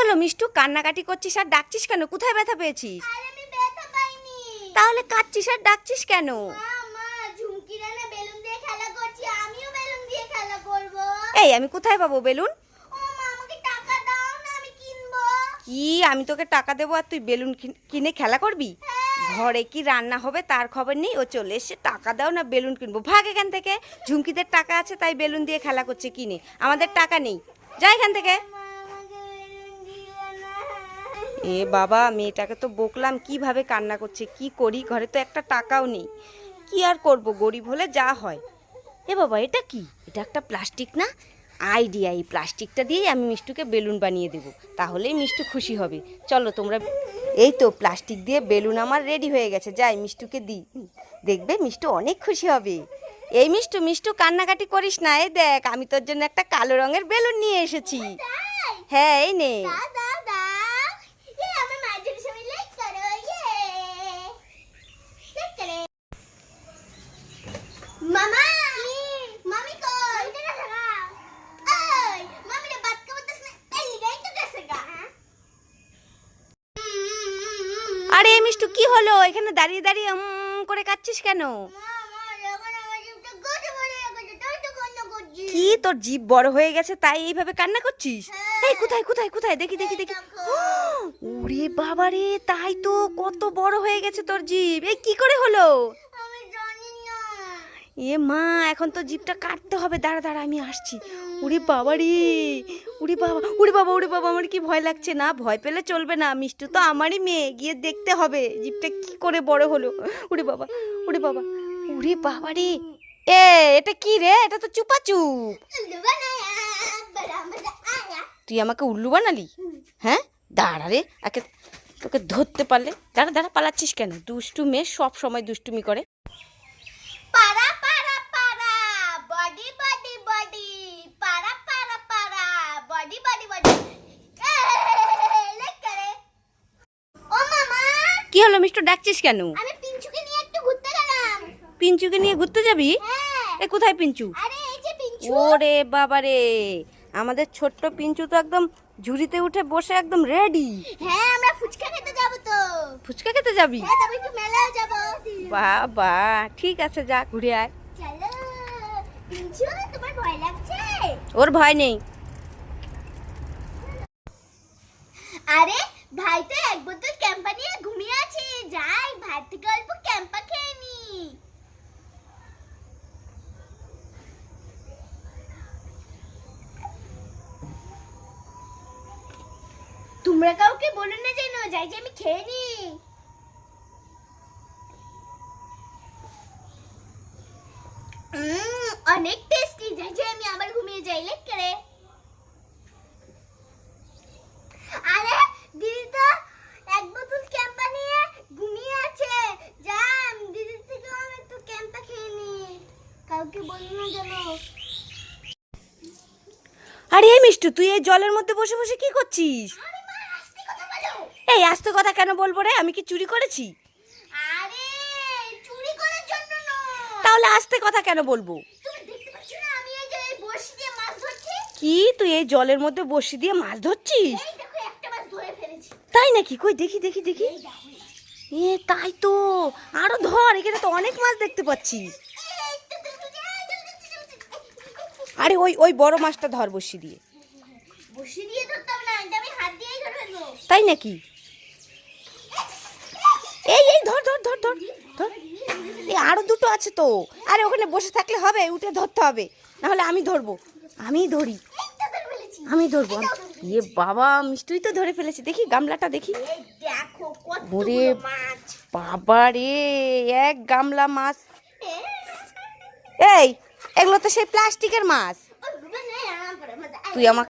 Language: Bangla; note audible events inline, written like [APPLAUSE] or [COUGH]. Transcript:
হলো মিষ্টু? কান্নাকাটি করছিস আর ডাকছিস কেন? কোথায় ব্যথা পেয়েছিস? তাহলে কাঁদছিস আর ডাকছিস কেন? এই আমি কোথায় পাবো বেলুন? কি আমি তোকে টাকা দেবো আর তুই বেলুন কিনে খেলা করবি? ঘরে কি রান্না হবে তার খবর নেই ও চলে এসে টাকা দাও না বেলুন কিনবো। ভাগ এখান থেকে। ঝুমকিদের টাকা আছে তাই বেলুন দিয়ে খেলা করছে কিনে। আমাদের টাকা নেই। যা এখান থেকে। এ বাবা, মেয়েটাকে তো বকলাম, কীভাবে কান্না করছে, কি করি? ঘরে তো একটা টাকাও নেই। কি আর করব, গরিব হলে যা হয়। এ বাবা, এটা কি? এটা একটা প্লাস্টিক না? আইডিয়া, এই প্লাস্টিকটা দিয়েই আমি মিষ্টুকে বেলুন বানিয়ে দেবো। তাহলেই মিষ্টু খুশি হবে। চলো তোমরা, এই তো প্লাস্টিক দিয়ে বেলুন আমার রেডি হয়ে গেছে। যাই, মিষ্টুকে দিই। দেখবে, মিষ্টু অনেক খুশি হবে। এই মিষ্টু মিষ্টু, কান্নাকাটি করিস না। এই দেখ, আমি তোর জন্য একটা কালো রঙের বেলুন নিয়ে এসেছি। হ্যাঁ এই নে দাও দাও দাও এ আমার মাঝের সময় লাইক করো ইয়ে লাইক করে মামা মামি কই এটা থাকা ওই মামি রে বাত করতেছ না এই লিগাই তো গেছে গা আরে মিষ্টু কি হলো? এখানে দাঁড়িয়ে দাঁড়িয়ে উম করে কাচ্ছিস কেন? কি তোর জিভ বড় হয়ে গেছে তাই এইভাবে কান্না করছিস? হ্যাঁ। এই কোথায় কোথায় কোথায়? দেখি দেখি দেখি। [GASPS] ওরে বাবারে তাই তো কত বড় হয়ে গেছে তোর জিভ। এই কি করে হলো? এ মা এখন তো জিপটা কাটতে হবে। দাঁড়া দাঁড়া আমি আসছি। উড়ি বাবা রে উড়ি বাবা উড়ি বাবা উড়ি বাবা আমার কি ভয় লাগছে না? ভয় পেলে চলবে না। মিষ্টু তো আমারই মেয়ে গিয়ে দেখতে হবে জিপটা কি করে বড় হলো। উড়ি বাবা উড়ি বাবা উড়ি বাবা রে এ এটা কি রে? এটা তো চুপাচুপ তুই আমাকে উল্লু বানালি? হ্যাঁ? দাঁড়া রে একে তোকে ধরতে পারলে। দাঁড়া দাঁড়া পালাচ্ছিস কেন? দুষ্টু মেয়ে সব সময় দুষ্টুমি করে। পারা বডি বডি বডি পারা পারা পারা বডি বডি বডি লেক ও মামা কি হলো মিষ্টু ডাকছিস কেন? আমি পিঞ্চুকে নিয়ে একটু ঘুরতে গেলাম। পিঞ্চুকে নিয়ে ঘুরতে যাবি? হ্যাঁ। এ কোথায় পিঞ্চু? আরে এই যে পিঞ্চু। ওরে বাবা রে আমাদের ছোট্ট পিঞ্চু তো একদম ঝুড়িতে উঠে বসে একদম রেডি হ্যাঁ আমরা ফুচকা খেতে যাব তো। ফুচকা খেতে যাবি? হ্যাঁ তবে একটু মেলায় যাব। বাবা ঠিক আছে যা ঘুরে আয়। চলো পিঞ্চু তোমার ভয় লাগছে? ওর ভয় নেই। আরে ভাই তো এক বোতল ক্যাম্পা নিয়ে ঘুমিয়ে আছে যাই ভাই থেকে অল্প ক্যাম্পা খেয়ে নি তোমরা কাউকে বলো না যেন যাই যে আমি খেয়ে নি অনেক টেস্টি যাই যে আমি আবার ঘুমিয়ে যাই লেক করে আরে দিদি তো এক বোতল ক্যাম্পা নিয়ে ঘুমিয়ে আছে। যান দিদির থেকে আমি একটু ক্যাম্পা খেয়ে নি কাউকে বলি না যেন। আরে মিষ্টু তুই এই জলের মধ্যে বসে বসে কি করছিস? এই আস্তে কথা কেন বলব রে আমি কি চুরি করেছি আরে চুরি করার জন্য তাহলে আস্তে কথা কেন বলব কি তুই এই জলের মধ্যে বসে দিয়ে মাছ ধরছিস তাই নাকি কই দেখি দেখি দেখি এ তাই তো আরও ধর এখানে তো অনেক মাছ দেখতে পাচ্ছি। আরে ওই ওই বড় মাছটা ধর বসি দিয়ে বড়শি দিয়ে ধরতাম না আমি হাত দিয়েই ধরে তাই নাকি এই এই ধর ধর। এই আরও দুটো আছে তো। আরে, ওখানে বসে থাকলে হবে, উঠে ধরতে হবে। নাহলে আমি ধরবো। আমি ধরি। আমি ধরবো। ইয়ে বাবা মিষ্টি তো ধরে ফেলেছি। দেখি, গামলাটা দেখি। ওরে বাবা রে, এক গামলা মাছ। এই, এগুলো তো সেই প্লাস্টিকের মাছ। তুই আমাকে